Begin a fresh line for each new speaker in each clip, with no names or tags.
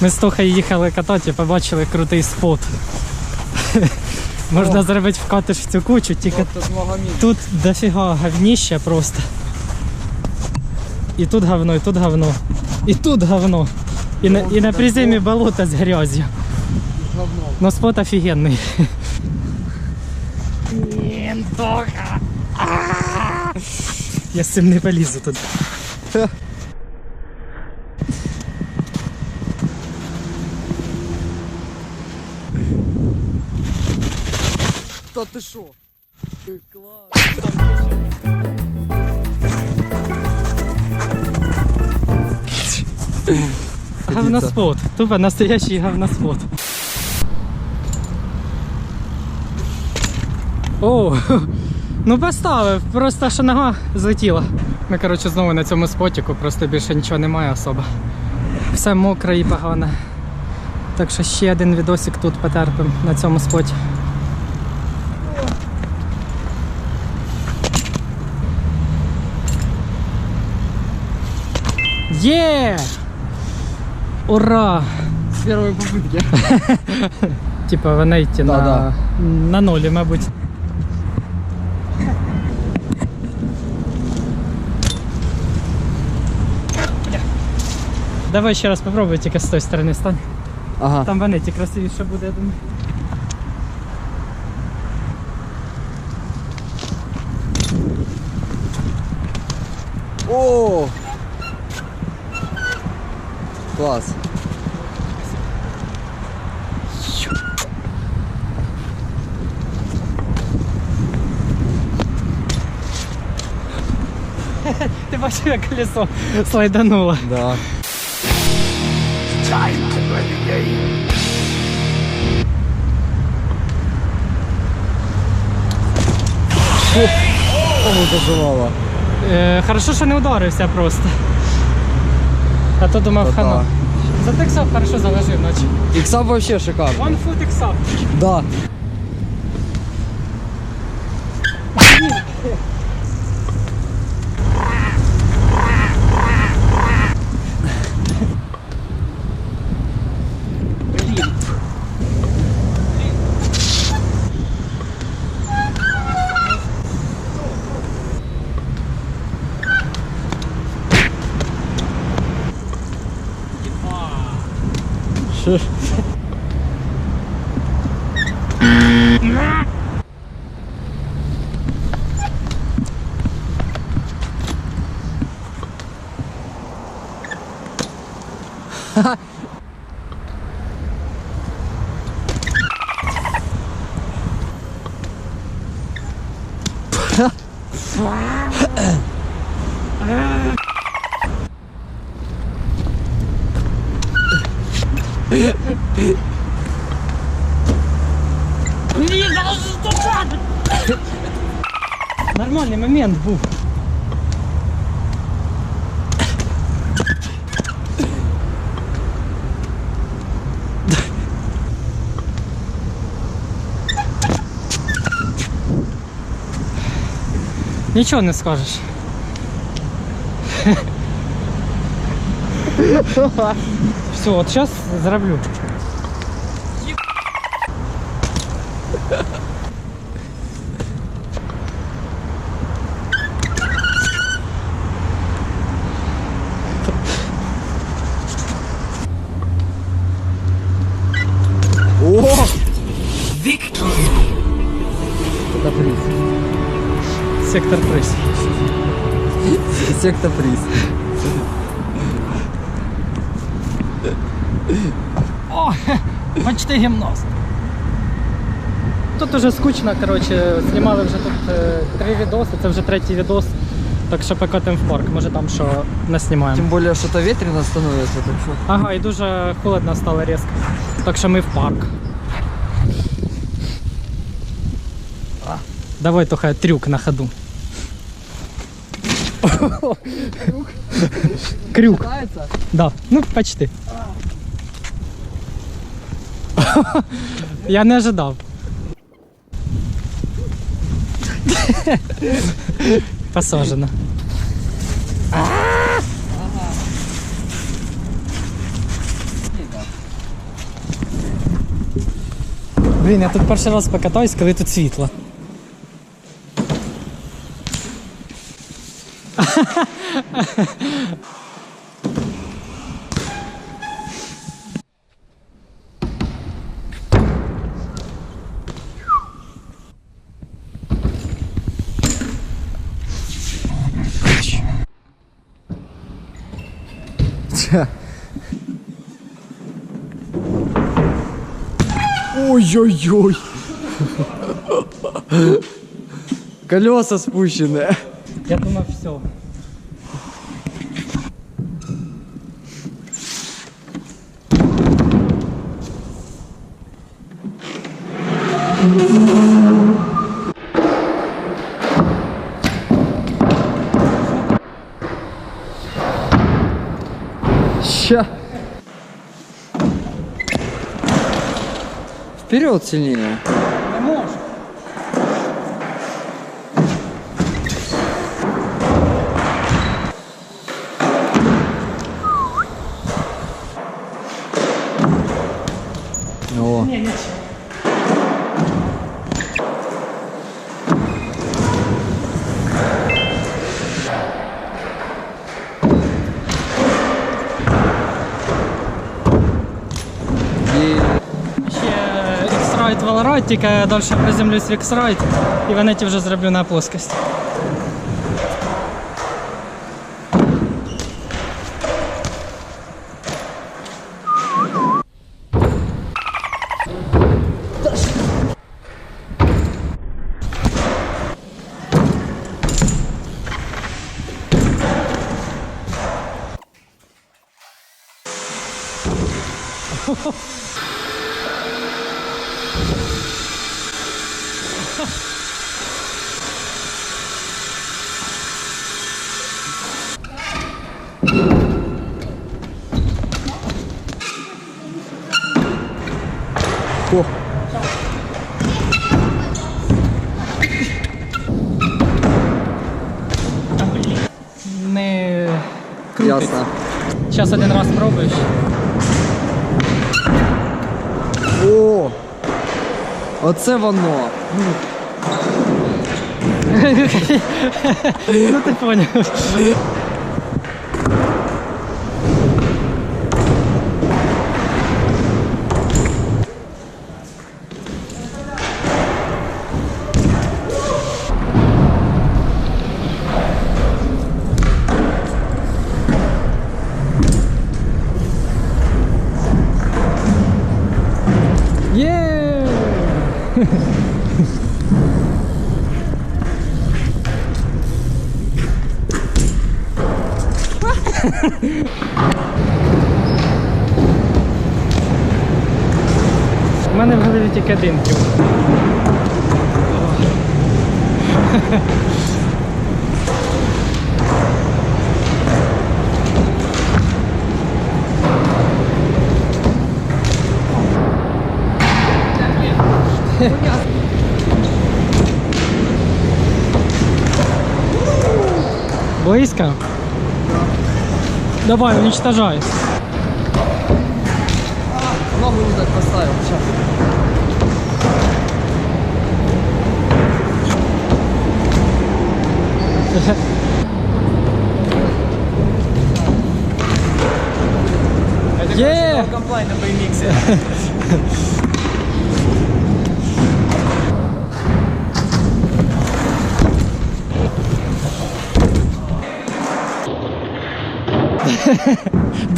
Ми з Тохою їхали катати і побачили крутий спот. Можна зробити вкатиш в цю кучу, тільки тут дофіга говніща просто. І тут говно, і тут говно. І тут говно. І на, і на приземі болото з грязю. Но спот офігенний. Я з цим не полізу тут.
Та ти що?
Говноспот. Тупо настоящий говноспот. О, ну поставив, просто що нога злетіла. Ми, коротше, знову на цьому спотіку, просто більше нічого немає особо. Все мокре і погане. Так що ще один відосик тут потерпим на цьому споті. Є! Ура!
З першої попитки.
Типа вони йти
Да,
на,
да.
на нолі, мабуть. Давай ще раз попробуй, тільки з тої сторони стань.
Ага.
Там ванеті красивіше буде, я думаю.
О! Клас.
Ти бачив, як колесо слайдануло.
Да. Кому доживала?
Е, хорошо, що не ударився просто. А то думав,
Та-та.
хана. Затексав, хорошо заложив ночі.
Ікса вообще шикарно.
One foot іксап.
Да. Ah!
Нормальний момент був. Нічого не скажеш. Все, от зараз зроблю.
О! Это приз.
Сектор приз.
Секта приз.
почти гімнаст. Тут уже скучно, коротше, знімали вже тут е, три відоси, це вже третій відос. Так що покотимо в парк, може там що наснімаємо.
Тем более что-то ветрено становится, так что...
Ага, і дуже холодно стало різко. Так що ми в парк. Давай только трюк на ходу. Крюк.
Катается?
Да, ну почти. Я не ожидав. Посажено. Блін, я тут перший раз покатаюсь, коли тут світло.
Ой-ой-ой. Колеса спущены.
Я думав, все.
Ща. Вперед сильнее.
Не можу.
О.
Ні, нічого. X-Ride Valoride, тільки я далі приземлюсь в X-Ride і в Венеті вже зроблю на плоскость.
О.
Не крутить.
Ясно.
Зараз один раз спробуєш.
О! Оце воно.
Ну ти поняв. У мене в голові тільки один трюк. Давай, уничтожай.
Ногу не так поставил. Сейчас.
Є!
Комплайн на BMX.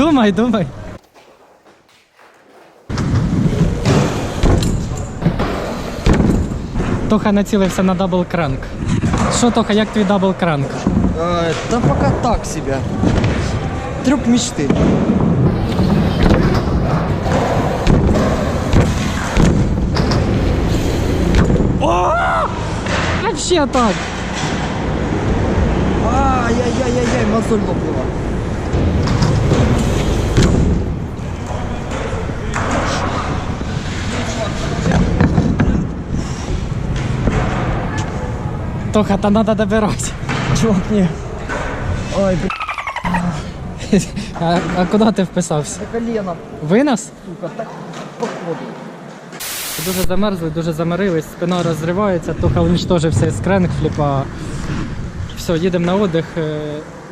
Думай, думай. Тоха націлився на дабл кранк. Що, Тоха, як твій дабл кранк?
Э, Да пока так себе. Трюк мечты.
Вообще так.
Ай-яй-яй-яй, мозоль лопнула.
Тоха, та надо добирать.
Чувак, не. Ой, блин,
А, а куди ти вписався?
за колено,
Винос?
сука, так походу.
Дуже замерзли, дуже заморились, спина розривається, Туха уничтожився з кренкфліпа. Все, їдемо на отдих. Е,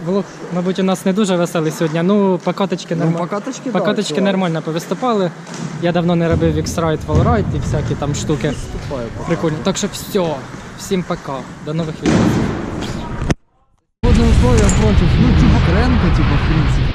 Влог, мабуть, у нас не дуже веселий сьогодні. Ну, покаточки
Ну,
нормально.
покаточки, да,
Покаточки
чувак.
нормально повиступали. Я давно не робив X-Ride, Wallride і всякі там штуки. Прикольно. Так що все. Всім пока. До нових відео.
Водные условия против, ну, типа, кренка, типа, в принципе.